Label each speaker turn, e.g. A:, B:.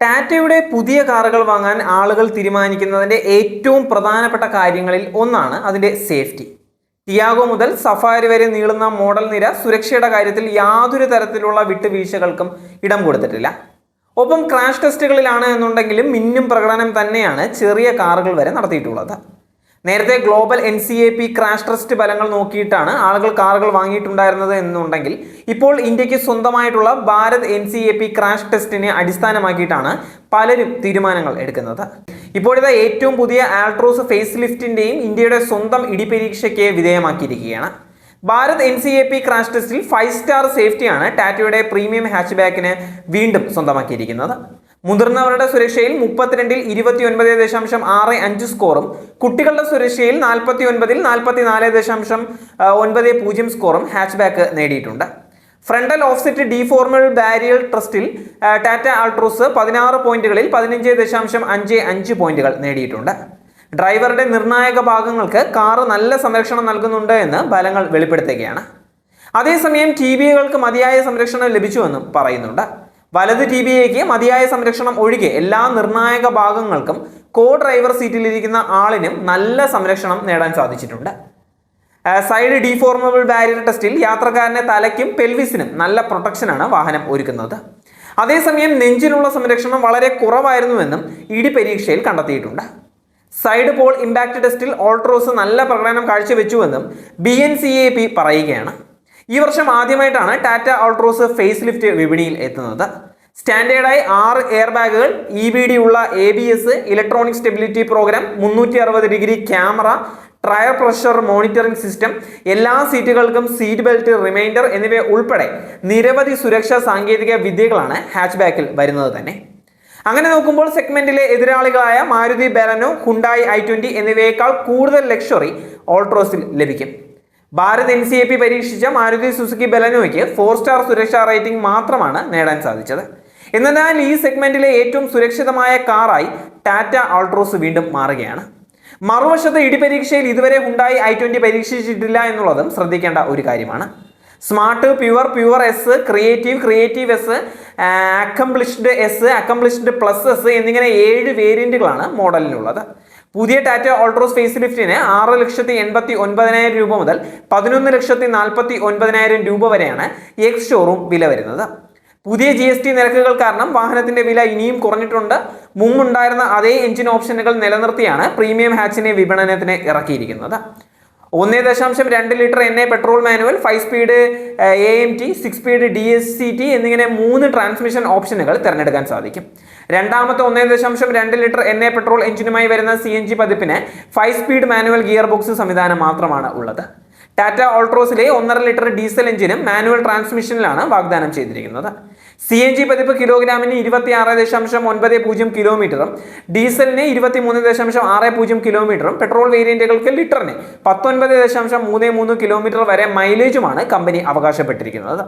A: ടാറ്റയുടെ പുതിയ കാറുകൾ വാങ്ങാൻ ആളുകൾ തീരുമാനിക്കുന്നതിന്റെ ഏറ്റവും പ്രധാനപ്പെട്ട കാര്യങ്ങളിൽ ഒന്നാണ് അതിന്റെ സേഫ്റ്റി. ടിയാഗോ മുതൽ സഫാരി വരെ നീളുന്ന മോഡൽ നിര സുരക്ഷയുടെ കാര്യത്തിൽ യാതൊരു തരത്തിലുള്ള വിട്ടുവീഴ്ചകൾക്കും ഇടം കൊടുത്തിട്ടില്ല. ഒപ്പം ക്രാഷ് ടെസ്റ്റുകളിലാണ് എന്നുണ്ടെങ്കിലും മിന്നും പ്രകടനം തന്നെയാണ് ചെറിയ കാറുകൾ വരെ നടത്തിയിട്ടുള്ളത്. നേരത്തെ global N C A P crash test ഫലങ്ങൾ നോക്കിയിട്ടാണ് ആളുകൾ കാറുകൾ വാങ്ങിയിട്ടുണ്ടായിരുന്നത് എന്നുണ്ടെങ്കിൽ ഇപ്പോൾ ഇന്ത്യയ്ക്ക് സ്വന്തമായിട്ടുള്ള Bharat N C A P crash ടെസ്റ്റിനെ അടിസ്ഥാനമാക്കിയിട്ടാണ് പലരും തീരുമാനങ്ങൾ എടുക്കുന്നത്. ഇപ്പോഴത്തെ ഏറ്റവും പുതിയ ആൾട്രോസ് ഫേസ് ലിഫ്റ്റിന്റെയും ഇന്ത്യയുടെ സ്വന്തം ഇടിപരീക്ഷയ്ക്ക് വിധേയമാക്കിയിരിക്കുകയാണ്. Bharat N C A P crash ടെസ്റ്റിൽ ഫൈവ് സ്റ്റാർ സേഫ്റ്റിയാണ് ടാറ്റയുടെ പ്രീമിയം ഹാച്ച് ബാക്കിന് വീണ്ടും സ്വന്തമാക്കിയിരിക്കുന്നത്. മുതിർന്നവരുടെ സുരക്ഷയിൽ മുപ്പത്തിരണ്ടിൽ ഇരുപത്തി ഒൻപത് ദശാംശം ആറ് അഞ്ച് സ്കോറും കുട്ടികളുടെ സുരക്ഷയിൽ നാൽപ്പത്തി ഒൻപതിൽ നാൽപ്പത്തി നാല് ദശാംശം ഒൻപത് പൂജ്യം സ്കോറും ഹാച്ച് ബാക്ക് നേടിയിട്ടുണ്ട്. ഫ്രണ്ടൽ ഓഫ്സെറ്റ് ഡിഫോർമൽ ബാരിയൽ ട്രസ്റ്റിൽ ടാറ്റ ആൾട്രോസ് പതിനാറ് പോയിന്റുകളിൽ പതിനഞ്ച് ദശാംശം അഞ്ച് അഞ്ച് പോയിന്റുകൾ നേടിയിട്ടുണ്ട്. ഡ്രൈവറുടെ നിർണായക ഭാഗങ്ങൾക്ക് കാറ് നല്ല സംരക്ഷണം നൽകുന്നുണ്ട് എന്ന് ഫലങ്ങൾ വെളിപ്പെടുത്തുകയാണ്. അതേസമയം ടി വികൾക്ക് മതിയായ സംരക്ഷണം ലഭിച്ചുവെന്നും പറയുന്നുണ്ട്. വലത് ടി ബി എക്ക് മതിയായ സംരക്ഷണം ഒഴികെ എല്ലാ നിർണായക ഭാഗങ്ങൾക്കും കോ ഡ്രൈവർ സീറ്റിലിരിക്കുന്ന ആളിനും നല്ല സംരക്ഷണം നേടാൻ സാധിച്ചിട്ടുണ്ട്. സൈഡ് ഡീഫോർമബിൾ ബാരിയർ ടെസ്റ്റിൽ യാത്രക്കാരന്റെ തലയ്ക്കും പെൽവിസിനും നല്ല പ്രൊട്ടക്ഷനാണ് വാഹനം ഒരുക്കുന്നത്. അതേസമയം നെഞ്ചിനുള്ള സംരക്ഷണം വളരെ കുറവായിരുന്നുവെന്നും ഇടി പരീക്ഷയിൽ കണ്ടെത്തിയിട്ടുണ്ട്. സൈഡ് പോൾ ഇമ്പാക്ട് ടെസ്റ്റിൽ ഓൾട്രോസ് നല്ല പ്രകടനം കാഴ്ചവെച്ചുവെന്നും B N C A P പറയുകയാണ്. ഈ വർഷം ആദ്യമായിട്ടാണ് ടാറ്റ ഓൾട്രോസ് ഫേസ് ലിഫ്റ്റ് വിപണിയിൽ എത്തുന്നത്. സ്റ്റാൻഡേർഡായി ആറ് എയർ ബാഗുകൾ ഇ ബി ഡി ഉള്ള A B S electronic stability program മുന്നൂറ്റി അറുപത് degree camera tyre pressure monitoring system എല്ലാ സീറ്റുകൾക്കും സീറ്റ് ബെൽറ്റ് റിമൈൻഡർ എന്നിവ ഉൾപ്പെടെ നിരവധി സുരക്ഷാ സാങ്കേതിക വിദ്യകളാണ് ഹാച്ച് ബാക്കിൽ വരുന്നത് തന്നെ. അങ്ങനെ നോക്കുമ്പോൾ സെഗ്മെന്റിലെ എതിരാളികളായ Maruti Baleno Hyundai I twenty എന്നിവയേക്കാൾ കൂടുതൽ ലക്ഷറി ഓൾട്രോസിൽ ലഭിക്കും. Bharat N C A P പരീക്ഷിച്ച Maruti Suzuki ബെലനോയ്ക്ക് ഫോർ സ്റ്റാർ സുരക്ഷാ റേറ്റിംഗ് മാത്രമാണ് നേടാൻ സാധിച്ചത്. എന്നാൽ ഈ സെഗ്മെന്റിലെ ഏറ്റവും സുരക്ഷിതമായ കാറായി ടാറ്റ ആൾട്രോസ് വീണ്ടും മാറുകയാണ്. മറുവശത്ത് ഇടിപരീക്ഷയിൽ ഇതുവരെ ഉണ്ടായി ഐ ട്വന്റി പരീക്ഷിച്ചിട്ടില്ല എന്നുള്ളതും ശ്രദ്ധിക്കേണ്ട ഒരു കാര്യമാണ്. Smart pure pure S creative creative S accomplished S accomplished plus S എന്നിങ്ങനെ ഏഴ് വേരിയന്റുകളാണ് മോഡലിനുള്ളത്. പുതിയ ടാറ്റ ഓൾട്രോസ് ഫേസ് ലിഫ്റ്റിന് ആറ് ലക്ഷത്തി എൺപത്തി ഒൻപതിനായിരം രൂപ മുതൽ പതിനൊന്ന് ലക്ഷത്തി നാൽപ്പത്തി ഒൻപതിനായിരം രൂപ വരെയാണ് എക്സ് ഷോറൂം വില വരുന്നത്. പുതിയ ജി എസ് ടി നിരക്കുകൾ കാരണം വാഹനത്തിന്റെ വില ഇനിയും കുറഞ്ഞിട്ടുണ്ട്. മുമ്പുണ്ടായിരുന്ന അതേ എഞ്ചിൻ ഓപ്ഷനുകൾ നിലനിർത്തിയാണ് പ്രീമിയം ഹാച്ചിനെ വിപണനത്തിന് ഇറക്കിയിരിക്കുന്നത്. ഒന്ന് ദശാംശം രണ്ട് litre N A petrol manual five speed A M T six speed D S C T എന്നിങ്ങനെ മൂന്ന് ട്രാൻസ്മിഷൻ ഓപ്ഷനുകൾ തിരഞ്ഞെടുക്കാൻ സാധിക്കും. രണ്ടാമത്തെ ഒന്നേ ദശാംശം രണ്ട് ലിറ്റർ എൻ എ പെട്രോൾ എഞ്ചിനുമായി വരുന്ന സി എൻ ജി പതിപ്പിന് five speed manual gear box സംവിധാനം മാത്രമാണ് ഉള്ളത്. ടാറ്റ ഓൾട്രോസിലെ ഒന്നര ലിറ്റർ ഡീസൽ എഞ്ചിനും മാനുവൽ ട്രാൻസ്മിഷനിലാണ് വാഗ്ദാനം ചെയ്തിരിക്കുന്നത്. സി എൻ ജി പതിപ്പ് കിലോഗ്രാമിന് ഇരുപത്തി ആറ് ദശാംശം ഒൻപത് പൂജ്യം കിലോമീറ്ററും ഡീസലിന് ഇരുപത്തി മൂന്ന് ദശാംശം ആറ് പൂജ്യം കിലോമീറ്ററും പെട്രോൾ വേരിയന്റുകൾക്ക് ലിറ്ററിന് പത്തൊൻപത് ദശാംശം മൂന്ന് മൂന്ന് കിലോമീറ്റർ വരെ മൈലേജുമാണ് കമ്പനി അവകാശപ്പെട്ടിരിക്കുന്നത്.